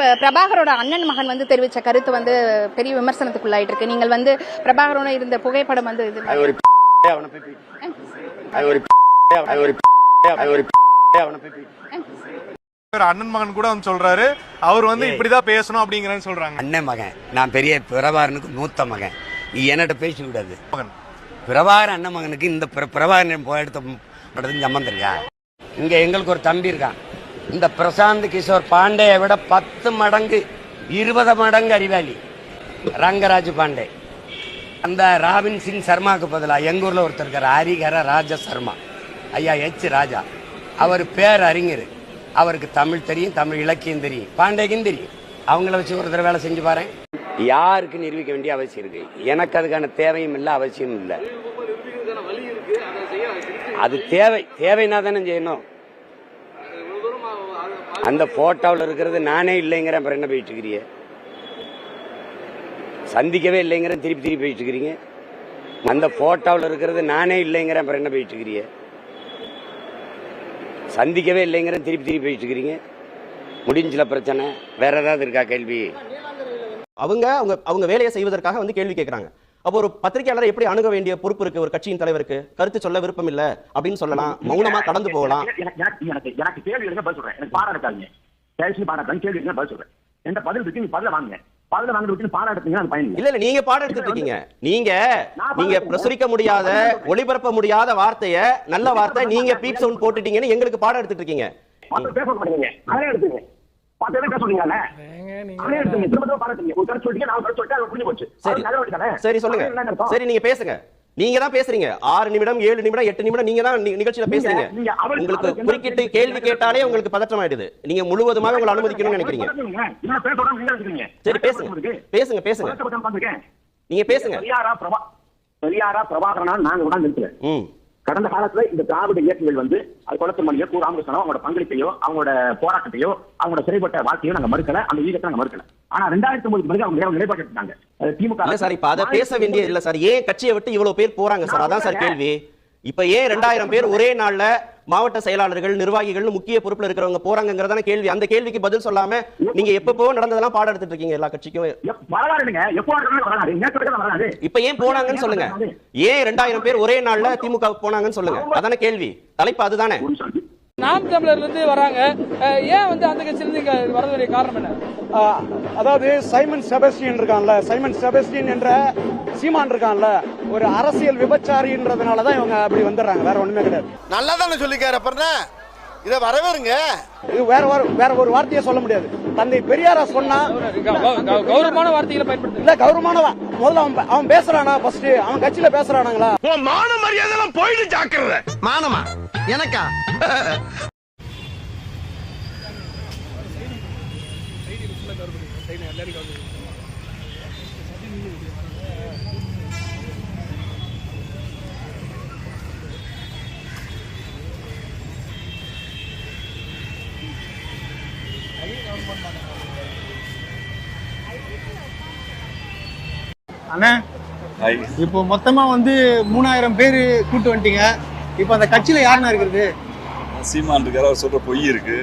இப்ப பிரபாகரோட அண்ணன் மகன் வந்து தெரிவிச்ச கருத்து வந்து பெரிய விமர்சனத்துக்குள்ளாயிட்டு இருக்கு நீங்கள் வந்து பிரபாகரோட இருந்த புகைப்படம் வந்து இது அண்ணன் மகன் கூட வந்து சொல்றாரு. அவர் வந்து இப்படிதான் பேசணும் அப்படிங்கறன்னு சொல்றாங்க. அண்ணன் மகன். நான் பெரிய பிரபாகரனுக்கு மூத்த மகன். நீ என்கிட்ட பேச விடாது மகன். பிரபாகரன் அண்ணன் மகனுக்கு இந்த பிர- பிரபாகரன் போய் எடுத்த படத்துக்கு சம்மந்தம் இருக்கா இங்க எங்களுக்கு ஒரு தம்பி இருக்கான். இந்த பிரசாந்த் கிஷோர் பாண்டேயை விட பத்து மடங்கு இருபது மடங்கு அறிவாளி. ரங்கராஜ் பாண்டே. அந்த ராபின் சிங் சர்மாவுக்கு பதிலாக எங்கள் ஊரில் ஒருத்தர் இருக்கார் ஹரிகர ராஜ சர்மா. ஐயா எச் ராஜா. அவர் பேர் அறிஞர். அவருக்கு தமிழ் தெரியும் தமிழ் இலக்கியம் தெரியும் பாண்டேக்கும் தெரியும். அவங்கள வச்சு ஒரு தடவை வேலை செஞ்சு பாரு யாருக்கு நிரூபிக்க வேண்டிய அவசியம் இருக்கு? எனக்கு அதுக்கான தேவையும் இல்லை அவசியமும் இல்லை. அது தேவை தேவைன்னா தானே செய்யணும். அந்த போட்டோவில் இருக்கிறது நானே இல்லைங்கிற அப்புறம் என்ன போயிட்டு இருக்கிறீங்க? சந்திக்கவே இல்லைங்கிற திருப்பி திருப்பி போயிட்டு இருக்கிறீங்க. அந்த போட்டோவில் இருக்கிறது நானே இல்லைங்கிற அப்புறம் என்ன போயிட்டு இருக்கிறீங்க? சந்திக்கவே இல்லைங்கிற திருப்பி திருப்பி போயிட்டு இருக்கிறீங்க. முடிஞ்சல பிரச்சனை. வேற ஏதாவது இருக்கா கேள்வி? அவங்க அவங்க அவங்க வேலையை செய்வதற்காக வந்து கேள்வி கேட்குறாங்க அப்போ ஒரு பத்திரிகையாளரை எப்படி அணுக வேண்டிய பொறுப்பு இருக்கு? ஒரு கட்சியின் தலைவருக்கு. கருத்து சொல்ல விருப்பம் இல்ல அப்படின்னு சொல்லலாம். மௌனமா கடந்து போகலாம். எனக்கு எனக்கு கேள்வி எடுங்க பதில் சொல்றேன். எனக்கு பாராட்டாதீங்க கேள்வி பாராட்டாங்க கேள்வி எடுங்க பதில் சொல்றேன். எந்த பதில் இருக்கு நீ பதில வாங்க பதில வாங்க விட்டு பாராட்டுறீங்க அது பயன் இல்ல. இல்ல நீங்க பாடம் எடுத்துட்டு இருக்கீங்க நீங்க நீங்க பிரசுரிக்க முடியாத ஒளிபரப்ப முடியாத வார்த்தைய நல்ல வார்த்தை நீங்க பீப் சவுண்ட் போட்டுட்டீங்கன்னு எங்களுக்கு பாடம் எடுத்துட்டு இருக்கீங்க. பேச மாட்டேங்க அதே எடுத்துங்க சரி. சொல்லுங்க? சரி நீங்க பேசுங்க. நீங்க தான் பேசுறீங்க. ஆறு நிமிடம் ஏழு நிமிடம் எட்டு நிமிடம் நீங்க தான் நி- நிகழ்ச்சியில பேசுறீங்க. உங்களுக்கு குறுக்கிட்டு கேள்வி கேட்டாலே உங்களுக்கு பதற்றம் ஆயிடுது நீங்க முழுவதுமாக உங்களை அனுமதிக்கணும்னு நினைக்கிறீங்க. சரி பேசுங்க. பேசுங்க. நீங்க பேசுங்க. பெரியாரா பிரபாகரனா நாங்க ம். கடந்த காலத்துல இந்த திராவிட இயக்கங்கள் வந்து அது குளத்துமணியோ கு ராமகிருஷ்ணனோ அவங்களோட பங்களிப்பையோ அவங்களோட போராட்டத்தையோ அவங்களோட சிறைப்பட்ட வாழ்க்கையோ நாங்க மறுக்கல. அந்த ஈகத்தை நாங்க மறுக்கல. ஆனா ரெண்டாயிரத்தி ஒன்பது பிறகு அவங்க நிலை- நிலைப்பாட்டு எடுத்தாங்க திமுக சார் இப்ப அதை பேச வேண்டிய இல்ல சார். ஏன் கட்சியை விட்டு இவ்வளவு பேர் போறாங்க சார்? அதான் சார் கேள்வி. இப்ப ஏன் ரெண்டாயிரம் பேர் ஒரே நாள்ல மாவட்ட செயலாளர்கள் நிர்வாகிகள் முக்கிய பொறுப்புல இருக்கிறவங்க போறாங்கிறதான கேள்வி. அந்த கேள்விக்கு பதில் சொல்லாம நீங்க எப்பப்போ நடந்ததெல்லாம் பாடம் எடுத்துட்டு இருக்கீங்க எல்லா கட்சிக்கும். இப்ப ஏன் போனாங்கன்னு சொல்லுங்க. ஏன் ரெண்டாயிரம் பேர் ஒரே நாள்ல திமுக போனாங்கன்னு சொல்லுங்க. அதான கேள்வி. தலைப்பு அதுதானே. நாம் தமிழர்ல இருந்து வராங்க ஏன் வந்து அந்த கட்சியில இருந்து இங்க வரதுடைய காரணம் என்ன? ஆஹ் அதாவது சைமன் செபஸ்டியன் இருக்கான்ல. சைமன் செபஸ்டியன் என்ற சீமான் இருக்கான்ல. ஒரு அரசியல் விபச்சாரின்றதுனால தான் இவங்க அப்படி வந்துடுறாங்க. வேற ஒண்ணுமே கிடையாது. நல்லா தானே சொல்லிக்காரு அப்புறம் இதை வரவேறுங்க. இது வேற ஒரு வேற ஒரு வார்த்தையை சொல்ல முடியாது. தந்தை பெரியாரா சொன்னா கௌரவமான வார்த்தைகளை பயன்படுத்து. இல்ல கௌரவமானவா முதல்ல அவன் அவன் பேசுறானா ஃபர்ஸ்ட் அவன் கட்சியில பேசுறானுங்களா? மான மரியாதை எல்லாம் போயிட்டு ஜாக்கிரத. மானமா? எனக்கா? அண்ணா இப்போ மொத்தமா வந்து மூணாயிரம் பேர் கூட்டு வந்துட்டீங்க. இப்போ அந்த கட்சியில யாருன்னா இருக்கிறது? சீமான் இருக்காரு அவர் சொல்ற பொய் இருக்கு.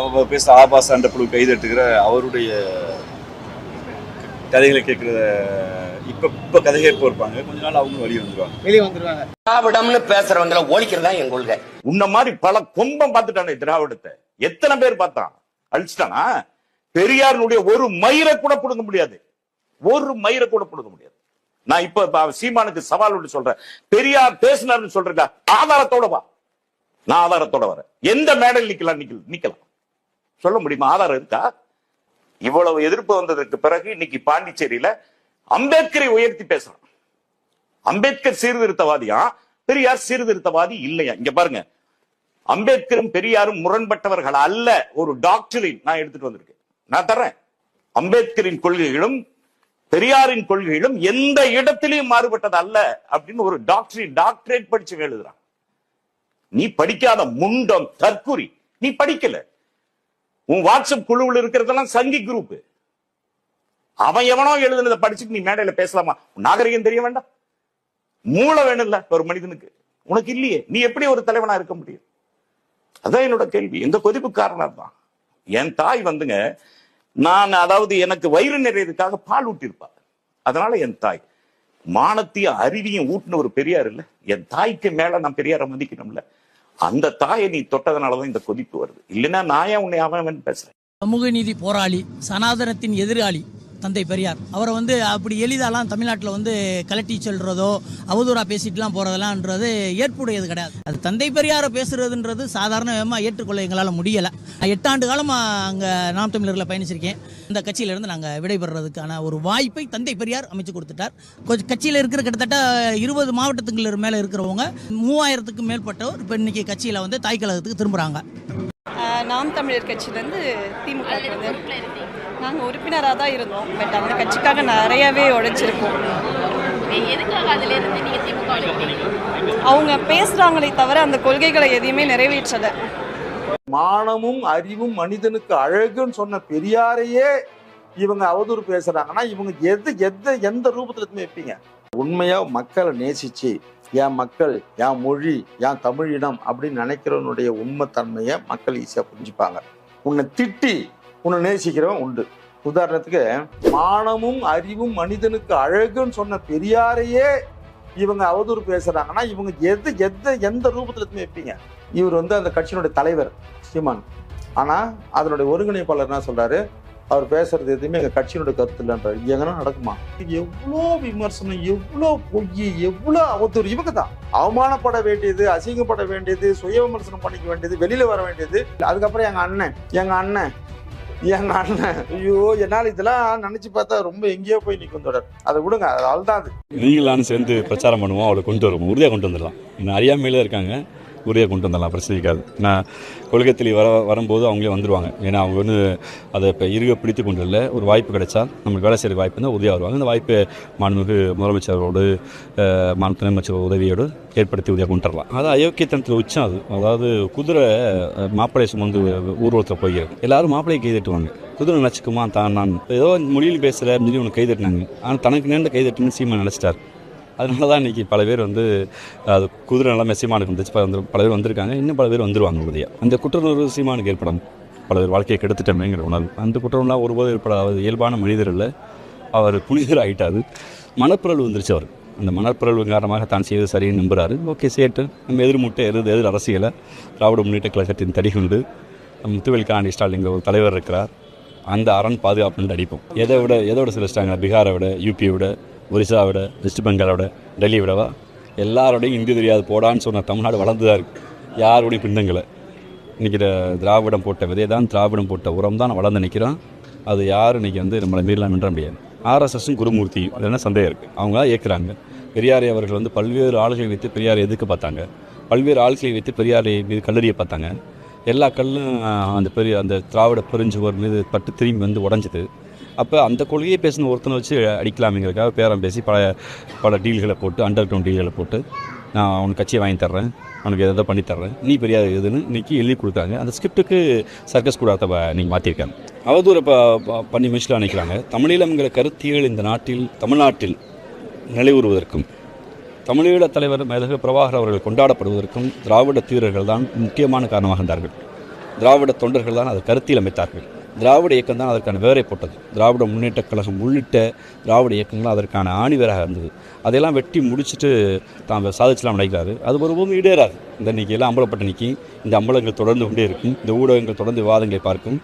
அவர் பேச ஆபாச அண்டப்புழு கைதட்டுகிற அவருடைய கதைகளை கேட்கிற இப்ப இப்ப கதை கேட்ப இருப்பாங்க கொஞ்ச நாள் அவங்க வெளியே வந்துருவாங்க. வெளியே வந்துருவாங்க. திராவிடம்னு பேசுறவங்களை ஒழிக்கிறதா என் கொள்கை. உன்ன மாதிரி பல கும்பம் பார்த்துட்டானே திராவிடத்தை. எத்தனை பேர் பார்த்தான்? அழிச்சிட்டானா? பெரியாருடைய ஒரு மயிரை கூட புடுங்க முடியாது. ஒரு மயிரை கூட பிடுங்க முடியாது. நான் இப்ப சீமானுக்கு சவால் விட்டு சொல்றேன். பெரியார் பேசினார்னு சொல்றேன் ஆதாரத்தோட வா. நான் ஆதாரத்தோட வரேன். எந்த மேடையில் நிக்கலாம் நிக்கல நிக்கலாம். சொல்ல முடியுமா? ஆதாரம் இருக்கா? இவ்வளவு எதிர்ப்பு வந்ததற்கு பிறகு இன்னைக்கு பாண்டிச்சேரியில அம்பேத்கரை உயர்த்தி பேசுறான். அம்பேத்கர் சீர்திருத்தவாதியா? பெரியார் சீர்திருத்தவாதி இல்லையா? இங்க பாருங்க. அம்பேத்கரும் பெரியாரும் முரண்பட்டவர்கள் அல்ல ஒரு டாக்டரின் நான் எடுத்துட்டு வந்திருக்கேன். நான் தர்றேன். அம்பேத்கரின் கொள்கைகளும் பெரியாரின் கொள்கைகளும் எந்த இடத்திலையும் மாறுபட்டது அல்ல அப்படின்னு ஒரு டாக்டரின் டாக்டரேட் படிச்சு எழுதுறான். நீ படிக்காத முண்டம் தற்குறி நீ படிக்கல. உன் வாட்ஸ்அப் குழுவில் இருக்கிறதெல்லாம் சங்கி குரூப் அவன் எவனோ எழுதுனதை படிச்சுட்டு நீ மேடையில பேசலாமா? நாகரிகம் தெரிய வேண்டாம். மூளை வேணும்ல ஒரு மனிதனுக்கு. உனக்கு இல்லையே. நீ எப்படி ஒரு தலைவனா இருக்க முடியும்? அதான் என்னோட கேள்வி. இந்த கொதிப்பு காரணம் தான் என் தாய் வந்துங்க நான் அதாவது எனக்கு வயிறு நிறையதுக்காக பால் ஊட்டியிருப்பா. அதனால என் தாய். மானத்தையும் அறிவியும் ஊட்டின ஒரு பெரியார் இல்ல. என் தாய்க்கு மேல நான் பெரியாரை மதிக்கணும்ல. அந்த தாயை நீ தொட்டதுனாலதான் இந்த கொதிப்பு வருது. இல்லைன்னா நான் ஏன் உன்னை அவன் அவன் பேசுறேன்? சமூக நீதி போராளி சனாதனத்தின் எதிராளி தந்தை பெரியார். அவரை வந்து அப்படி எளிதாலாம் தமிழ்நாட்டில் வந்து கலட்டி சொல்கிறதோ அவதூறா பேசிட்டுலாம் போறதெல்லாம்ன்றது ஏற்புடையது கிடையாது. அது தந்தை பெரியாரை பேசுறதுன்றது சாதாரணமாக ஏற்றுக்கொள்ள எங்களால் முடியலை. எட்டாண்டு காலமாக அங்கே நாம் தமிழர்களை பயணிச்சிருக்கேன். இந்த கட்சியிலிருந்து நாங்கள் விடைபெறதுக்கான ஒரு வாய்ப்பை தந்தை பெரியார் அமைச்சு கொடுத்துட்டார். கொஞ்சம் கட்சியில் இருக்கிற கிட்டத்தட்ட இருபது மாவட்டத்துக்கு மேலே இருக்கிறவங்க மூவாயிரத்துக்கு மேற்பட்டவர் இப்போ இன்னைக்கு கட்சியில் வந்து தாய் கழகத்துக்கு திரும்புகிறாங்க நாம் தமிழர் கட்சியிலேருந்து திமுக வந்து நாங்கள் உறுப்பினராக தான் இருந்தோம். பட் அந்த கட்சிக்காக நிறையவே உழைச்சிருக்கோம். அவங்க பேசுகிறாங்களே தவிர அந்த கொள்கைகளை எதையுமே நிறைவேற்றலை. மானமும் அறிவும் மனிதனுக்கு அழகுன்னு சொன்ன பெரியாரையே இவங்க அவதூறு பேசுறாங்கன்னா இவங்க எது எந்த எந்த ரூபத்துல எடுத்து வைப்பீங்க உண்மையா மக்களை நேசிச்சு என் மக்கள் என் மொழி என் தமிழினம் அப்படின்னு நினைக்கிறவனுடைய உண்மைத்தன்மையை மக்கள் ஈஸியா புரிஞ்சுப்பாங்க. உன்னை திட்டி உன்னை நேசிக்கிறவன் உண்டு. உதாரணத்துக்கு மானமும் அறிவும் மனிதனுக்கு அழகுன்னு சொன்ன பெரியாரையே இவங்க அவதூறு பேசுறாங்கன்னா இவங்க எது எந்த எந்த ரூபத்துல எடுத்து வைப்பீங்க இவர் வந்து அந்த கட்சியினுடைய தலைவர் சீமான். ஆனா அதனுடைய ஒருங்கிணைப்பாளர் என்ன சொல்றாரு? அவர் பேசுறது எதுவுமே எங்க கட்சியினுடைய கருத்து இல்லைன்றாரு எங்கன்னா நடக்குமா? எவ்வளோ விமர்சனம் எவ்வளோ பொய் எவ்வளோ அவதூறு. இவங்க தான். அவமானப்பட வேண்டியது அசிங்கப்பட வேண்டியது சுய விமர்சனம் பண்ணிக்க வேண்டியது வெளியில வர வேண்டியது. அதுக்கப்புறம் எங்க அண்ணன் எங்க அண்ணன் எங்க அண்ணன் ஐயோ என்னால் இதெல்லாம் நினைச்சு பார்த்தா ரொம்ப எங்கேயோ போய் நிற்கும் தொடர். அதை விடுங்க அது தான் அது. நீங்களான்னு சேர்ந்து பிரச்சாரம் பண்ணுவோம் அவளை கொண்டு வருவோம். உறுதியாக கொண்டு வந்துடலாம். இன்னும் அறியாமையில இருக்காங்க. உறுதியாக கொண்டு வந்துடலாம் பிரச்சனை இருக்காது. நான் கொள்கத்தில் வர வரும்போது அவங்களே வந்துடுவாங்க ஏன்னா அவங்க வந்து அதை இப்போ இருக பிடித்து கொண்டு இல்லை ஒரு வாய்ப்பு கிடைச்சா நம்மளுக்கு வேலை செய்கிற வாய்ப்பு இருந்தால் உதவியாக வருவாங்க. அந்த வாய்ப்பை மாண்புமிகு முதலமைச்சரோடு அஹ், மாநில துணை அமைச்சர் உதவியோடு ஏற்படுத்தி உதவியாக கொண்டு வரலாம். அது அயோக்கியத்தனத்தில் உச்சம் அது. அதாவது குதிரை மாப்பிள்ளை சுமந்து ஊர்வலத்தில் போய் எல்லாரும் மாப்பிள்ளையை கைதட்டுவாங்க. குதிரை நினச்சிக்குமா தான் நான் ஏதோ மொழியில் பேசுகிற சொல்லி ஒன்று கைதட்டினாங்க. ஆனால் தனக்கு நேர்ந்த கைதட்டுன்னு சீமா நினச்சிட்டார். அதனால தான் இன்றைக்கி பல பேர் வந்து அது குதிரை நல்லா சீமானுக்கு வந்துச்சு. பல வந்து- பல பேர் வந்திருக்காங்க. இன்னும் பல பேர் வந்துருவாங்க உறுதியாக அந்த குற்றநூறு சீமானுக்கு ஏற்படும். பல பேர் வாழ்க்கையை கெடுத்துட்டோமேங்கிற உணர்வு. அந்த குற்றம்லாம் ஒருபோது ஏற்படாத. இயல்பான மனிதர் இல்லை. அவர் புனிதர் ஆகிட்டாரு மனப்பிறழ்வு வந்துருச்சு அவர் அந்த மனப்பிறழ்வு காரணமாக தான் செய்வது சரின்னு நம்புகிறாரு ஓகே சேட்டு. நம்ம எதிர்முட்டை எதிர் எதிர் அரசியலை திராவிட முன்னேற்ற கழகத்தின் தடிகுண்டு. முத்துவேல் காண்டி ஸ்டாலின் ஒரு தலைவர் இருக்கிறார். அந்த அரண் பாதுகாப்புன்னு அடிப்போம். எதை விட எதோட சிலிச்சிட்டாங்க பீகாரை விட யூபியை விட ஒரிசாவோட விட வெஸ்ட் பெங்காலை விட டெல்லியை விடவா எல்லாரோடையும் இந்தி தெரியாது போடான்னு சொன்ன தமிழ்நாடு வளர்ந்து தான் இருக்கு. யாரோடையும் பின்னங்களை இன்றைக்கி திராவிடம் போட்ட விதை தான் திராவிடம் போட்ட உரம் தான் வளர்ந்து நிற்கிறோம் அது யாரும் இன்றைக்கி வந்து நம்மளை மீறலாம் வென்ற முடியாது. ஆர்எஸ்எஸும் குருமூர்த்தி அது என்ன சந்தேகம் இருக்குது அவங்க தான் ஏற்கிறாங்க பெரியாரை அவர்கள் வந்து பல்வேறு ஆளுகளை வைத்து பெரியாரை எதுக்க பார்த்தாங்க. பல்வேறு ஆளுகளை வைத்து பெரியாரை மீது கல்லறிய பார்த்தாங்க. எல்லா கல்லும் அந்த பெரிய அந்த திராவிட பெருஞ்சுவர் மீது பட்டு திரும்பி வந்து உடஞ்சிது. அப்போ அந்த கொள்கையை பேசின ஒருத்தனை வச்சு அடிக்கலாமேங்கிறதுக்காக பேரம் பேசி பல பல டீல்களை போட்டு அண்டர் கிரவுண்ட் டீல்களை போட்டு நான் அவனுக்கு கட்சியை வாங்கி தர்றேன். அவனுக்கு எதாவது பண்ணி தர்றேன். நீ பெரியார் எதுன்னு இன்றைக்கி எழுதி கொடுத்தாங்க அந்த ஸ்கிரிப்டுக்கு சர்க்கஸ் கூடாத நீங்கள் மாற்றிருக்காங்க அவதூறு ப பண்ணி மிஷில் நினைக்கிறாங்க தமிழீழம்ங்கிற கருத்தியல் இந்த நாட்டில் தமிழ்நாட்டில் நிலைவுறுவதற்கும் தமிழீழ தலைவர் மேலக பிரபாகர் அவர்கள் கொண்டாடப்படுவதற்கும் திராவிட தீரர்கள் தான் முக்கியமான காரணமாக இருந்தார்கள். திராவிட தொண்டர்கள் தான் அதை கருத்தில் அமைத்தார்கள். திராவிட இயக்கம் தான் அதற்கான வேரை போட்டது. திராவிட முன்னேற்றக் கழகம் உள்ளிட்ட திராவிட இயக்கங்கள் அதற்கான ஆணிவராக இருந்தது. அதையெல்லாம் வெட்டி முடிச்சுட்டு தான் சாதிச்சலாம் நினைக்கிறாரு அது ஒருபோதும் ஈடேறாது. இந்த இன்னைக்கு அம்பலப்பட்ட நிற்கி இந்த அம்பலங்கள் தொடர்ந்து கொண்டே இருக்கும். இந்த ஊடகங்கள் தொடர்ந்து விவாதங்களை பார்க்கும்.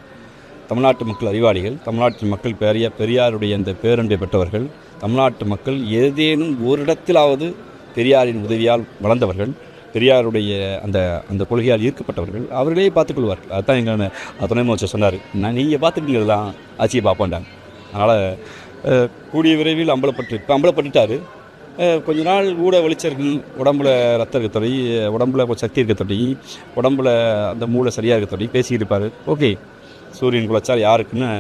தமிழ்நாட்டு மக்கள் அறிவாளிகள் தமிழ்நாட்டு மக்கள் பெரிய பெரியாருடைய இந்த பேரன்பை பெற்றவர்கள் தமிழ்நாட்டு மக்கள் ஏதேனும் ஓரிடத்திலாவது பெரியாரின் உதவியால் வளர்ந்தவர்கள் பெரியாருடைய அந்த அந்த கொள்கையால் ஈர்க்கப்பட்டவர்கள் அவர்களே பார்த்துக்கொள்வார்கள் அதுதான் எங்கள் துணை முதலமைச்சர் சொன்னார். நான் நீங்கள் பார்த்துக்கிட்டீங்க தான் ஆட்சியை பார்ப்போண்டாங்க அதனால் கூடிய விரைவில் அம்பலப்பட்டு இப்போ அம்பலப்பட்டுட்டார். கொஞ்ச நாள் ஊட வெளிச்சர்கள் உடம்புல ரத்தம் இருக்க தொடங்கி உடம்புல கொஞ்சம் சக்தி இருக்க தொடங்கி உடம்புல அந்த மூளை சரியாக இருக்க தொடங்கி பேசியிருப்பார் இருப்பார். ஓகே சூரியன் குலச்சால் யாருக்குன்னு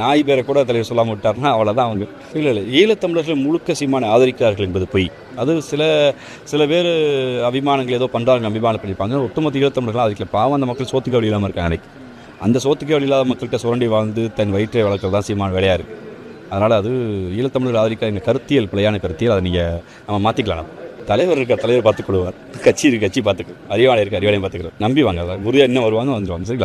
நாய் பேரை கூட தலைவர் சொல்லாமல் விட்டார்னா அவ்வளோதான் அவங்க இல்லை. இல்லை ஈழத்தமிழர்கள் முழுக்க சீமானை ஆதரிக்கிறார்கள் என்பது பொய். அது சில சில பேர் அபிமானங்கள் ஏதோ பண்ணுறாங்க அபிமானம் பண்ணிப்பாங்க. ஒட்டுமொத்த ஈழத்தமிழர்கள் ஆதரிக்கல. பாவம் அந்த மக்கள் சோத்துக்கு வழி இல்லாமல் இருக்காங்க அன்னைக்கு. அந்த சோத்துக்கு வழி இல்லாத மக்கள்கிட்ட சுரண்டி வாழ்ந்து தன் வயிற்றை வளர்க்குறது தான் சீமான் வேலையாக இருக்குது அதனால் அது ஈழத்தமிழர் ஆதரிக்க எங்கள் கருத்தியல் பிழையான கருத்தியல் அதை நீங்கள் நம்ம மாற்றிக்கலாம் தலைவர் இருக்க தலைவர் பார்த்துக்கொள்வார் கட்சி இருக்கு கட்சி பார்த்துக்கு அறிவாளி இருக்க அறிவாளையும் பார்த்துக்கிறோம். நம்பி வாங்க. உறுதியாக என்ன வருவாங்க வந்துடுவாங்க சரிங்களா?